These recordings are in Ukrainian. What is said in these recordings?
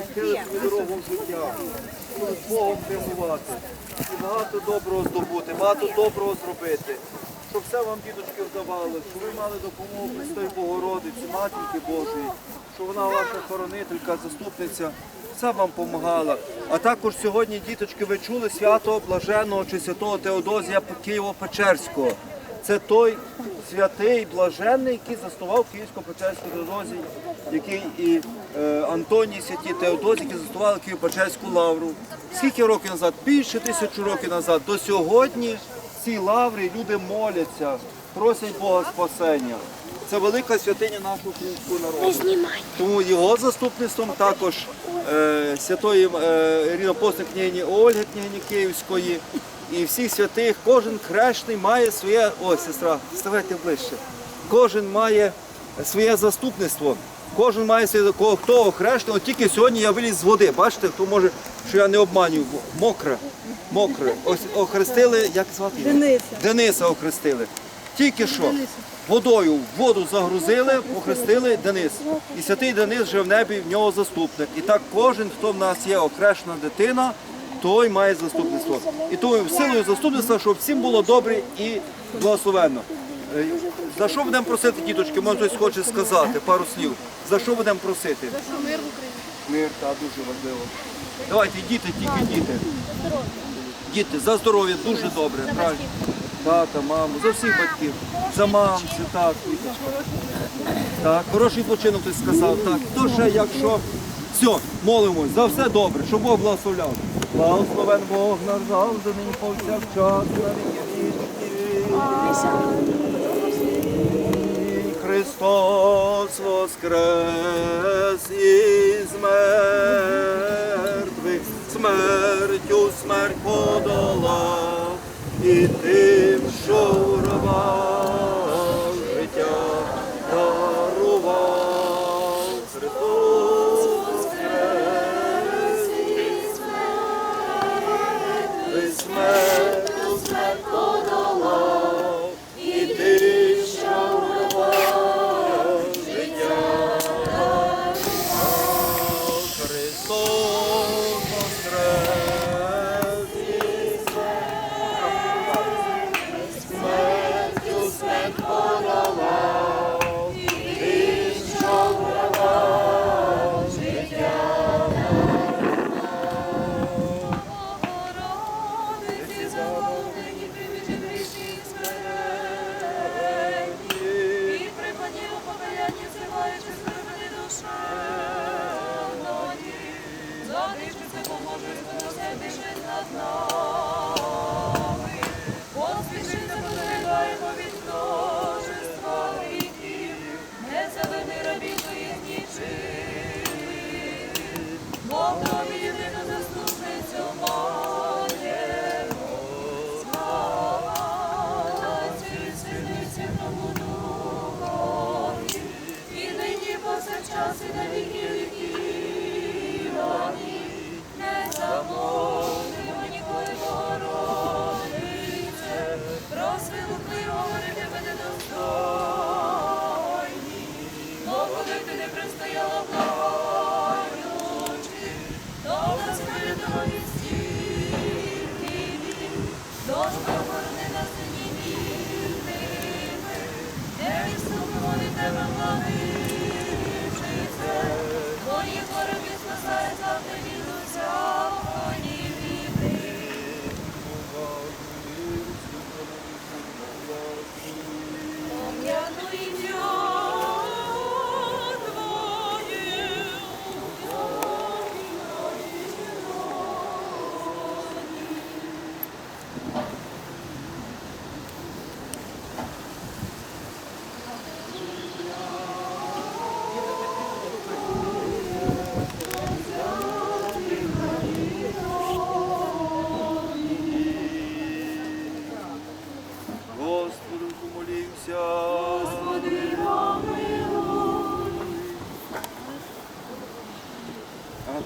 відкрили свою дорогу життя, з Богом прямувати і багато доброго здобути, багато доброго зробити. Щоб все вам, діточки, вдавалося, щоб ви мали допомогу Престої Богородиці, Матінки Божої, щоб вона ваша хоронителька, заступниця, все вам допомагала. А також сьогодні, діточки, ви чули свято блаженого чи святого Теодозія Києво-Печерського. Це той святий блаженний, який заснував Київсько-Печерську Теодозій, який і е, Антоній святі Теодозій, які заснували Києво-Печерську лавру. Скільки років назад? Більше тисячі років назад. До сьогодні в цій лаврі люди моляться, просять Бога спасення. Це велика святиня нашого українського народу. Тому його заступництвом також е, святої е, рівнопосної княгині Ольги, княгині Київської, і всіх святих, кожен хрещний має своє. Ось, сестра, ставайте ближче. Кожен має своє заступництво. Кожен має своє хто охрещений. От тільки сьогодні я виліз з води. Бачите, хто може, що я не обманюю. Мокре, мокре. Ось охрестили, як звати? Дениса. Дениса охрестили. Тільки що водою воду загрузили, охрестили Денис. І святий Денис вже в небі, в нього заступник. І так кожен, хто в нас є окрещена дитина, той має заступництво. І тому силою заступництва, щоб всім було добре і благословенно. Е, За що будемо просити, діточки? Може хтось хоче сказати пару слів. За що будемо просити? За що мир в Україні. Мир, так, дуже важливо. Давайте, діти, тільки діти. Діти, за здоров'я дуже добре, правильно. Тата, маму, за всіх батьків, за мамці, так. Так, хороший починок ти сказав. Так, то ще якщо. Все, молимось, за все добре, щоб Бог благословляв. Благословен Бог наш завжди, нині повсякчас, на віки. Христос воскрес із мертвих, смертю смерть подолав, і тим, що врвав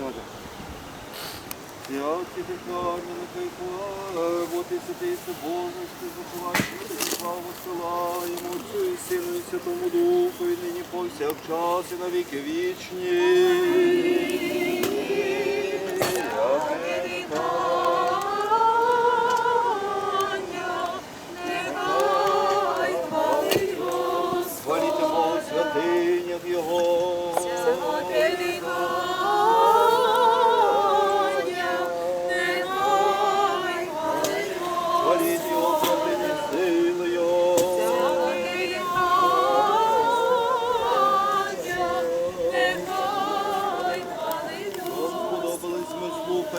Давай, давай. Святі дихання, нехай слава, бо ти святий Божий, заховаєш, славу посилаємо Отцю і Сину і Святому Духу, і нині повсякчас і на віки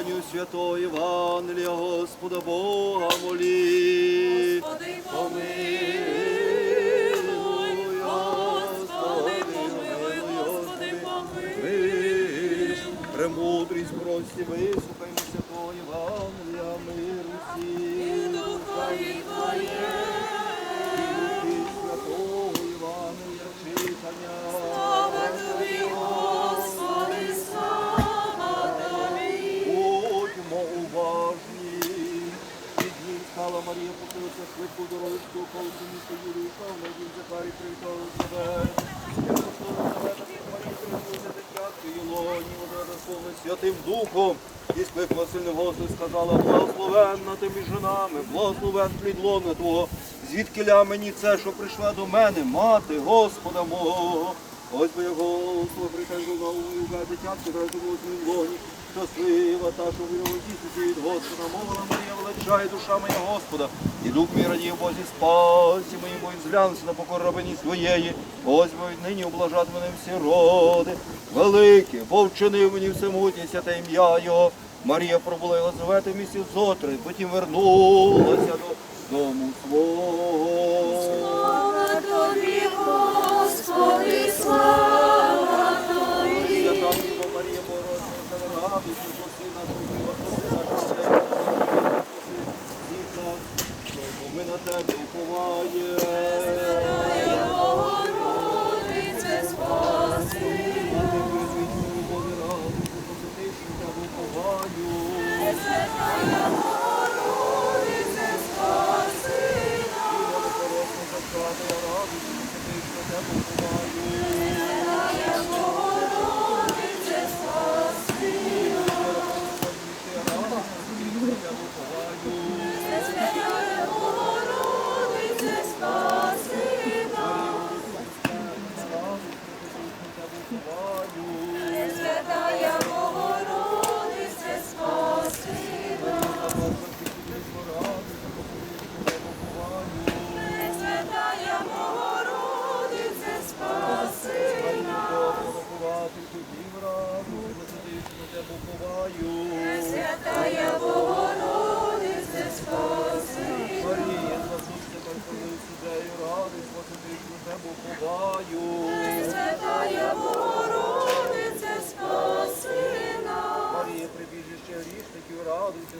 вічні. Святого Євангелія Господа Бога молі. Господи, Помилуй, Господи, помилуй, Господи, помилуй. Премудрість прості, вислухаймо Святого Євангелія, миру І всім. духові Твоє. Скликала сильним голосом і сказала, благословенна ти між жінами, благословен плід лона Твого. Звідкиля мені це, що прийшла до мене, мати Господа мого. Ось його слово прикажу на увага дитятку, дайте було своїм лоні. Щаслива та, що в нього дійсності від Господа, мовила Марія, величає душа моя Господа. І дух мій радіє Бозі спасі моїм, бо зглянувся на покор рабині своєї. Ось бо нині облажати мене всі роди. Велике, бо вчинив мені всемутність те ім'я його. Марія пробула Єлизавети в місті Зотри, потім вернулася до дому свого. Слава Тобі, Господи, слава Тобі. Свята Діва Марія Богородиця, радуйся, що сина Твого, нас, бо ми на тебе уповаємо.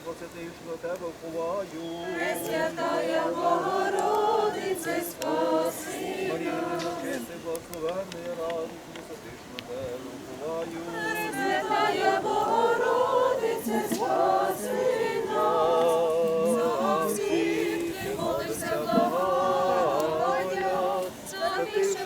Радуйся, тебе ховаю. Святая Богородице, спаси Марія, навчися, благословенний, посадиш тебе ховаю. Святая Богородице, спаси нас. За всіх ти молишся благання, за тих, що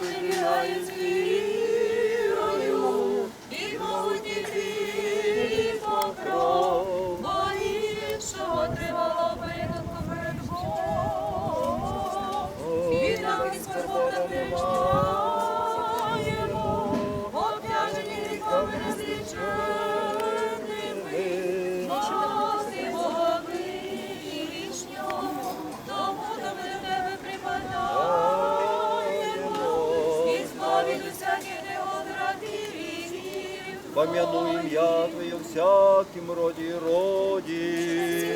Помяну ім'я Твоє всяким роді роді.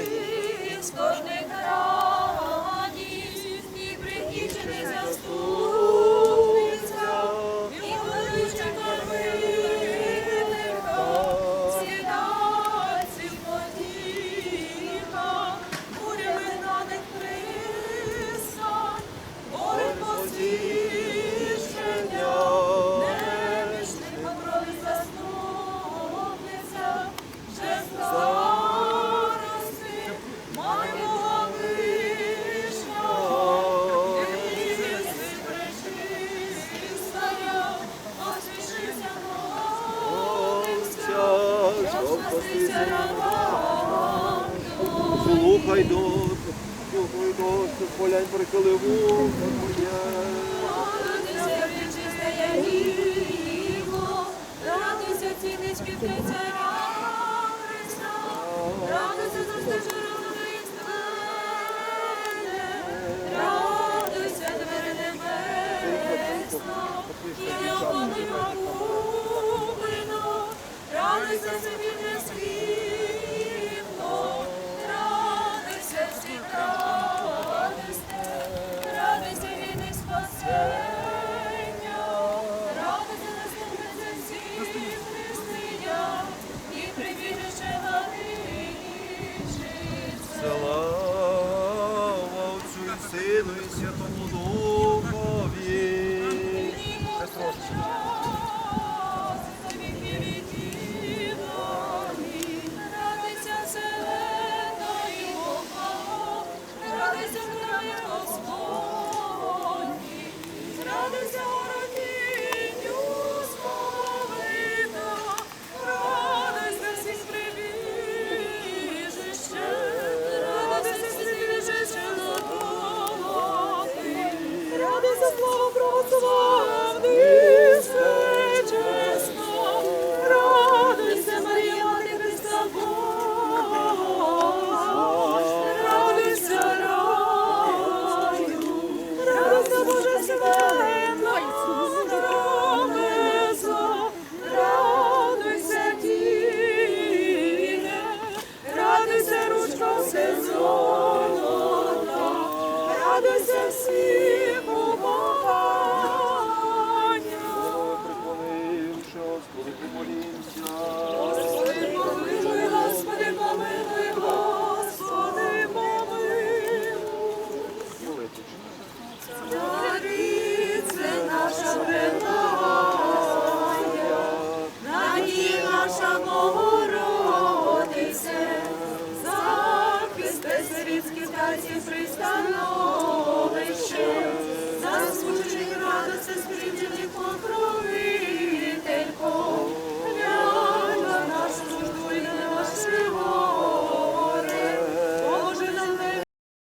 гулять бриколеву, чистая діло, радуйся цінички Христа, радуйся завжди журавлиства, радуйся двери небесна, і не обмануй маму собі. Samo